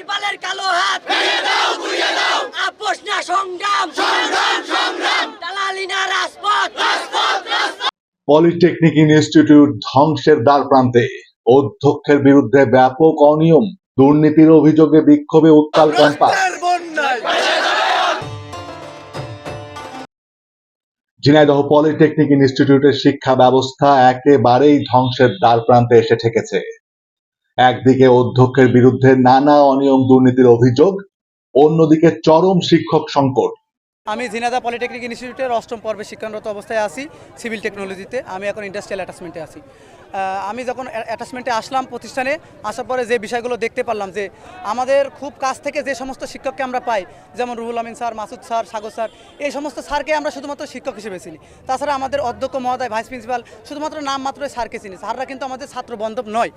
প্রিন্সিপালের কালো হাত। আপোষ না সংগ্রাম পলিটেকনিক ইনস্টিটিউট ধ্বংসের দ্বার প্রান্তে অধ্যক্ষের বিরুদ্ধে ব্যাপক অনিয়ম, দুর্নীতির অভিযোগে বিক্ষোভে উত্তাল ক্যাম্পাস ঝিনাইদহ পলিটেকনিক ইনস্টিটিউটের শিক্ষা ব্যবস্থা একেবারেই ধ্বংসের দ্বার প্রান্তে এসে ঠেকেছে। একদিকে অধ্যক্ষের বিরুদ্ধে নানা অনিয়ম দুর্নীতির অভিযোগ, অন্যদিকে চরম শিক্ষক সংকট। আমি জিনাদা পলিটেকনিক ইনস্টিটিউটের অষ্টম পর্বে শিক্ষারত অবস্থায় আছি, সিভিল টেকনোলজিতে। আমি এখন ইন্ডাস্ট্রিয়াল অ্যাটাচমেন্টে আছি। আমি যখন অ্যাটাচমেন্টে আসলাম প্রতিষ্ঠানে, আসার পরে যে বিষয়গুলো দেখতে পারলাম যে আমাদের খুব কাছ থেকে যে সমস্ত শিক্ষককে আমরা পাই, যেমন Ruhul Amin sir, Masud sir, Sagar sir, এই সমস্ত স্যারকে আমরা শুধুমাত্র শিক্ষক হিসেবে চিনি। তাছাড়া আমাদের অধ্যক্ষ মহোদয়, ভাইস প্রিন্সিপাল, শুধুমাত্র নাম মাত্র স্যারকে চিনি। স্যাররা কিন্তু আমাদের ছাত্র বান্ধব নয়।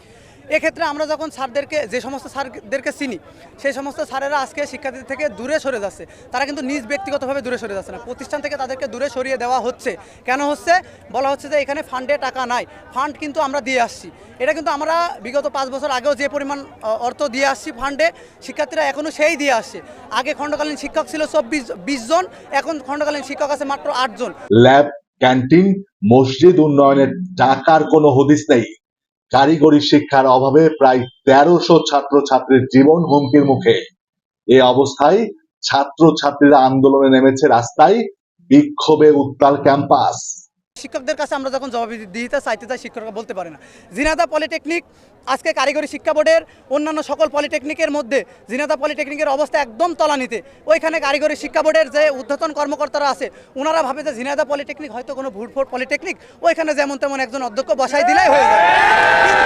এক্ষেত্রে আমরা যখন স্যারদেরকে, যে সমস্ত স্যারদেরকে চিনি, সেই সমস্ত স্যারেরা আজকে শিক্ষার্থীদের থেকে দূরে সরে যাচ্ছে। তারা কিন্তু নিজ ব্যক্তিগতভাবে দূরে সরে যাচ্ছে না। প্রতিষ্ঠান থেকে তাদেরকে দূরে সরিয়ে দেওয়া হচ্ছে। কেন হচ্ছে? বলা হচ্ছে যে এখানে ফান্ডে টাকা নাই। ফান্ড কিন্তু আমরা দিয়ে আসছি। এটা কিন্তু আমরা বিগত পাঁচ বছর আগেও যে পরিমাণ অর্থ দিয়ে আসছি ফান্ডে, শিক্ষার্থীরা এখনও সেই দিয়ে আসছে। আগে খণ্ডকালীন শিক্ষক ছিল চব্বিশ, বিশ জন, এখন খণ্ডকালীন শিক্ষক আছে মাত্র আটজন ল্যাব ক্যান্টিন, মসজিদ উন্নয়নের টাকার কোনো হদিস নেই। কারিগরি শিক্ষার অভাবে প্রায় তেরোশো ছাত্রছাত্রীর জীবন হুমকির মুখে। এ অবস্থায় ছাত্রছাত্রীরা আন্দোলনে নেমেছে রাস্তায় বিক্ষোভে উত্তাল ক্যাম্পাস। শিক্ষকদের কাছে আমরা যখন জবাব দিতে চাইতে চাই, শিক্ষকরা বলতে পারে না। জিনাদা পলিটেকনিক, আজকে কারিগরি শিক্ষা বোর্ডের অন্যান্য সকল পলিটেকনিকের মধ্যে জিনাদা পলিটেকনিকের অবস্থা একদম তলানিতে। ওইখানে কারিগরি শিক্ষা বোর্ডের যে উদ্ধতন কর্মকর্তারা আছে ওনারা ভাবে যে জিনাদা পলিটেকনিক হয়তো কোনো ভুটফোট পলিটেকনিক, ওইখানে যেমন তেমন একজন অধ্যক্ষ বসাই দিলেই হয়ে কিন্তু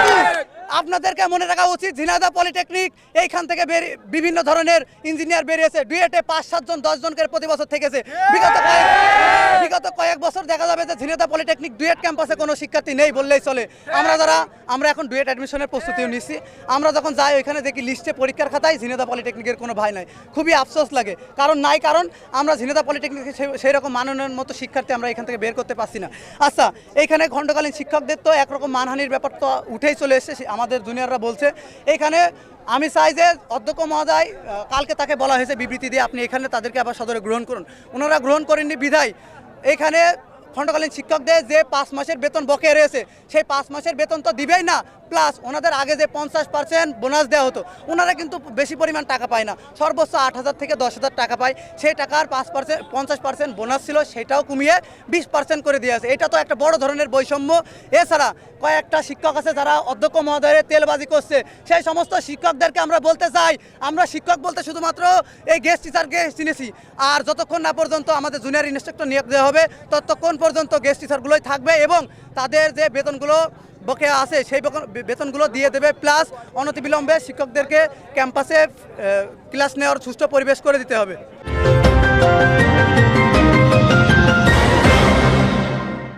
আপনাদেরকে মনে রাখা উচিত, ঝিনাইদহ পলিটেকনিক, এইখান থেকে বিভিন্ন ধরনের ইঞ্জিনিয়ার বেরিয়েছে। ডুয়েটে পাঁচ সাতজন দশ জনকে প্রতি বছর থেকেছে। বিগত বিগত কয়েক বছর দেখা যাবে যে ঝিনাইদহ পলিটেকনিক ডুয়েট ক্যাম্পাসে কোনো শিক্ষার্থী নেই বললেই চলে। আমরা যারা, আমরা এখন ডুয়েট অ্যাডমিশনের প্রস্তুতিও নিচ্ছি। আমরা যখন যাই ওইখানে দেখি লিস্টে পরীক্ষার খাতায় ঝিনাইদহ পলিটেকনিকের কোনো ভাই নাই। খুবই আফসোস লাগে। কারণ, নাই কারণ, আমরা ঝিনাইদহ পলিটেকনিকে সেই রকম মাননের মতো শিক্ষার্থী আমরা এখান থেকে বের করতে পারছি না। আচ্ছা এইখানে খণ্ডকালীন শিক্ষকদের তো একরকম মানহানির ব্যাপার তো উঠেই চলে এসেছে। আমাদের জুনিয়ররা বলছে, এখানে আমি চাই যে অধ্যক্ষ মহোদয় কালকে তাকে বলা হয়েছে বিবৃতি দিয়ে আপনি এখানে তাদেরকে আবার সদরে গ্রহণ করুন। ওনারা গ্রহণ করেননি বিধায়। এইখানে খণ্ডকালীন শিক্ষকদের যে পাঁচ মাসের বেতন বকেয়া রয়েছে, সেই পাঁচ মাসের বেতন তো দিবেই না। প্লাস ওনাদের আগে যে পঞ্চাশ পার্সেন্ট বোনাস দেওয়া হতো, ওনারা কিন্তু বেশি পরিমাণ টাকা পায় না। সর্বোচ্চ আট হাজার থেকে দশ হাজার টাকা পায়। সেই টাকার পাঁচ পার্সেন্ট পঞ্চাশ পার্সেন্ট বোনাস ছিল, সেটাও কমিয়ে বিশ পার্সেন্ট করে দিয়ে আছে। এটা তো একটা বড় ধরনের বৈষম্য। এছাড়া কয়েকটা শিক্ষক আছে যারা অধ্যক্ষ মহোদয়ের তেলবাজি করছে। সেই সমস্ত শিক্ষকদেরকে আমরা বলতে চাই, আমরা শিক্ষক বলতে শুধুমাত্র এই গেস্ট টিচারকে চিনেছি। আর যতক্ষণ না পর্যন্ত আমাদের জুনিয়র ইনস্ট্রাক্টর নিয়োগ দেওয়া হবে, ততক্ষণ পর্যন্ত গেস্ট টিচারগুলোই থাকবে এবং তাদের যে বেতনগুলো বকেয়া আছে, সেই বেতন- বেতনগুলো দিয়ে দেবে। প্লাস অনতিবিলম্বে শিক্ষকদেরকে ক্যাম্পাসে ক্লাস নেওয়ার সুষ্ঠু পরিবেশ করে দিতে হবে।